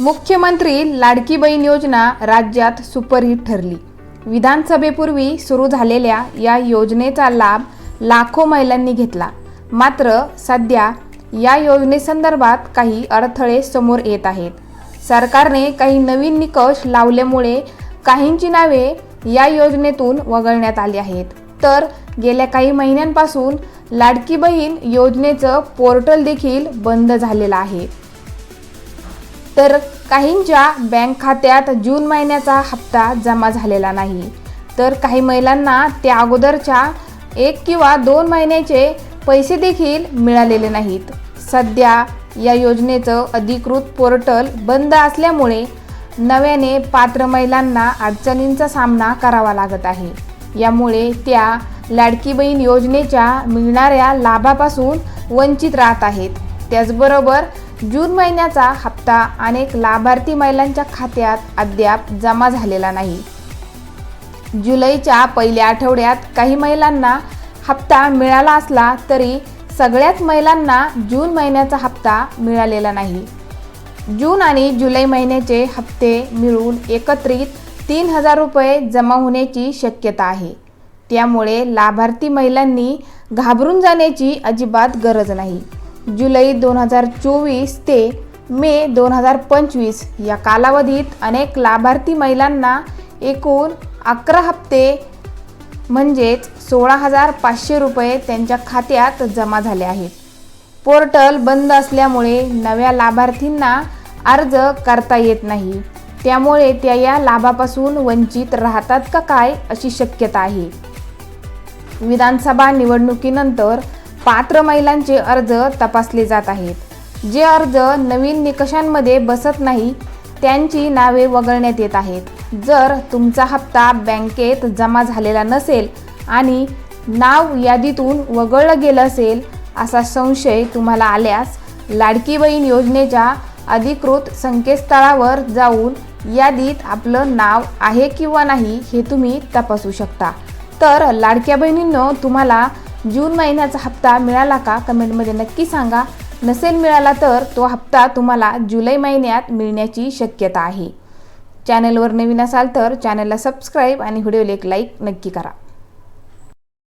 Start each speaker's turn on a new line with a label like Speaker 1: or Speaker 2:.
Speaker 1: मुख्यमंत्री लाडकी बहीण योजना राज्यात सुपरहिट ठरली. विधानसभेपूर्वी सुरू झालेल्या या योजनेचा लाभ लाखो महिलांनी घेतला. मात्र सध्या या योजनेसंदर्भात काही अडथळे समोर येत आहेत. सरकारने काही नवीन निकष लावल्यामुळे काहींची नावे या योजनेतून वगळण्यात आली आहेत. तर गेल्या काही महिन्यांपासून लाडकी बहीण योजनेचं पोर्टल देखील बंद झालेलं आहे. तर काहींच्या बँक खात्यात जून महिन्याचा हप्ता जमा झालेला नाही. तर काही महिलांना त्या अगोदरच्या एक किंवा दोन महिन्याचे पैसे देखील मिळालेले नाहीत. सध्या या योजनेचं अधिकृत पोर्टल बंद असल्यामुळे नव्याने पात्र महिलांना अडचणींचा सामना करावा लागत आहे. यामुळे त्या लाडकी बहीण योजनेच्या मिळणाऱ्या लाभापासून वंचित राहत आहेत. त्याचबरोबर जून महिन्याचा हप्ता अनेक लाभार्थी महिलांच्या खात्यात अद्याप जमा झालेला नाही. जुलैच्या पहिल्या आठवड्यात काही महिलांना हप्ता मिळाला असला तरी सगळ्याच महिलांना जून महिन्याचा हप्ता मिळालेला नाही. जून आणि जुलै महिन्याचे हप्ते मिळून एकत्रित तीन हजार रुपये जमा होण्याची शक्यता आहे. त्यामुळे लाभार्थी महिलांनी घाबरून जाण्याची अजिबात गरज नाही. जुलै दोन हजार चोवीस ते मे दोन हजार पंचवीस या कालावधीत अनेक लाभार्थी महिलांना एकूण अकरा हप्ते म्हणजेच सोळा हजार पाचशे रुपये त्यांच्या खात्यात जमा झाले आहेत. पोर्टल बंद असल्यामुळे नव्या लाभार्थींना अर्ज करता येत नाही. त्यामुळे त्या या लाभापासून वंचित राहतात का काय अशी शक्यता आहे. विधानसभा निवडणुकीनंतर पात्र महिलांचे अर्ज तपासले जात आहेत. जे अर्ज नवीन निकषांमध्ये बसत नाही त्यांची नावे वगळण्यात येत आहेत. जर तुमचा हप्ता बँकेत जमा झालेला नसेल आणि नाव यादीतून वगळलं गेलं असेल असा संशय तुम्हाला आल्यास लाडकी बहीण योजनेच्या अधिकृत संकेतस्थळावर जाऊन यादीत आपलं नाव आहे किंवा नाही हे तुम्ही तपासू शकता. तर लाडक्या बहिणींनो तुम्हाला जून महिन्याचा हप्ता मिळाला का? कमेंटमध्ये नक्की सांगा. नसेल मिळाला तर तो हप्ता तुम्हाला जुलै महिन्यात मिळण्याची शक्यता आहे. चॅनलवर नवीन असाल तर चॅनलला सबस्क्राईब आणि व्हिडिओला एक लाईक नक्की करा.